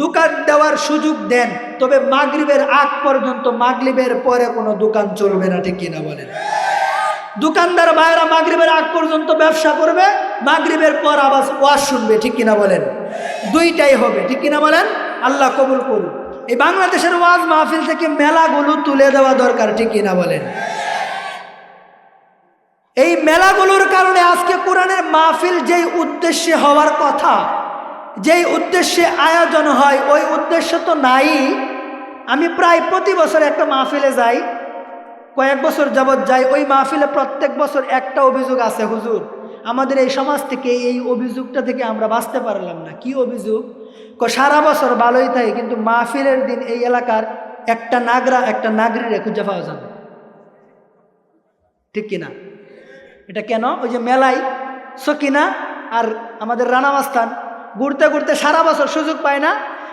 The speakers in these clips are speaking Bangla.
দোকান দেওয়ার সুযোগ দেন, তবে মাগরিবের আগ পর্যন্ত মাগরিবের পরে কোনো দোকান চলবে না, ঠিক কিনা বলেন? দোকানদার ভাইরা মাগরিবের আগ পর্যন্ত ব্যবসা করবে, মাগরিবের পর আবার ওয়াজ শুনবে, ঠিক কিনা বলেন? দুইটাই হবে, ঠিক কিনা বলেন? আল্লাহ কবুল করুন এই বাংলাদেশের ওয়াজ মাহফিল থেকে মেলাগুলো তুলে দেওয়া দরকার, ঠিক কিনা বলেন? এই মেলাগুলোর কারণে আজকে কোরআনের মাহফিল যেই উদ্দেশ্যে হওয়ার কথা যেই উদ্দেশ্যে আয়োজন হয়, ওই উদ্দেশ্য তো নাই। আমি প্রায় প্রতি বছর একটা মাহফিলে যাই, কয়েক বছর যাবৎ যাই, ওই মাহফিলে প্রত্যেক বছর একটা অভিযোগ আছে, হুজুর। আমাদের এই সমাজ থেকে এই অভিযোগটা থেকে আমরা বাঁচতে পারলাম না। কি অভিযোগ? ক, সারা বছর ভালোই থাকে, কিন্তু মাহফিলের দিন এই এলাকার একটা নাগরা, একটা নাগরিরে খুঁজে পাওয়া যাবে। ঠিক কিনা এটা কেন? ওই যে মেলাই সকিনা আর আমাদের রানামাস্তান ঘুরতে ঘুরতে সারা বছর সুযোগ পায় না।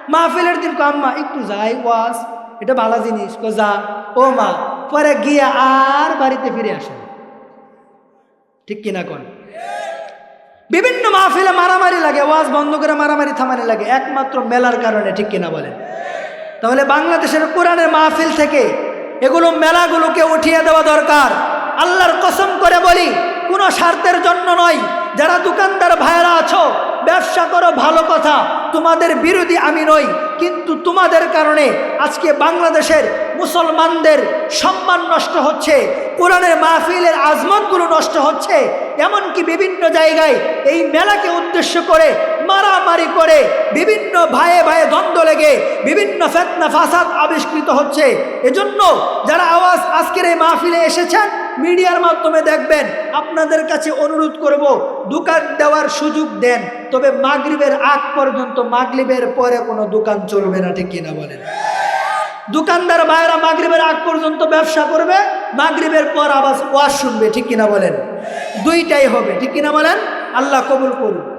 মাহফিলের দিন কাম্মা একটু যাই, ওয়াজ, এটা ভালো জিনিস। কো যা। ও মা, পরে গিয়ে আর বাড়িতে ফিরে আসে ঠিক কিনা কোন? বিভিন্ন মাহফিলে মারামারি লাগে, ওয়াজ বন্ধ করে মারামারি থামানি লাগে, একমাত্র মেলার কারণে, ঠিক কিনা বলেন? তাহলে বাংলাদেশের কোরআনের মাহফিল থেকে এগুলো মেলাগুলোকে উঠিয়ে দেওয়া দরকার। আল্লাহর কসম করে বলি, কোনো স্বার্থের জন্য নয়। যারা দোকানদার ভাইরা আছো ব্যবসা করো, ভালো কথা। তোমাদের বিরোধী আমি নই, কিন্তু তোমাদের কারণে আজকে বাংলাদেশের মুসলমানদের সম্মান নষ্ট হচ্ছে, কোরআনের মাহফিলের আজমতগুলো নষ্ট হচ্ছে। এমনকি বিভিন্ন জায়গায় এই মেলাকে উদ্দেশ্য করে, মারামারি করে, বিভিন্ন ভাইয়ে ভাইয়ে দ্বন্দ্ব লেগে, বিভিন্ন ফেতনা, ফাসাদ আবিষ্কৃত হচ্ছে। এজন্য যারা আওয়াজ আজকের এই মাহফিলে এসেছেন, মিডিয়ার মাধ্যমে দেখবেন, আপনাদের কাছে অনুরোধ করব, দোকান দেওয়ার সুযোগ দেন, তবে মাগরিবের আগ পর্যন্ত মাগরিবের পরে কোনো দোকান চলবে না, ঠিক কিনা বলেন? দোকানদার ভাইরা মাগরিবের আগ পর্যন্ত ব্যবসা করবে, মাগরিবের পর আবার ওয়াজ শুনবে, ঠিক কিনা বলেন? দুইটাই হবে ঠিক কিনা বলেন? আল্লাহ কবুল করুন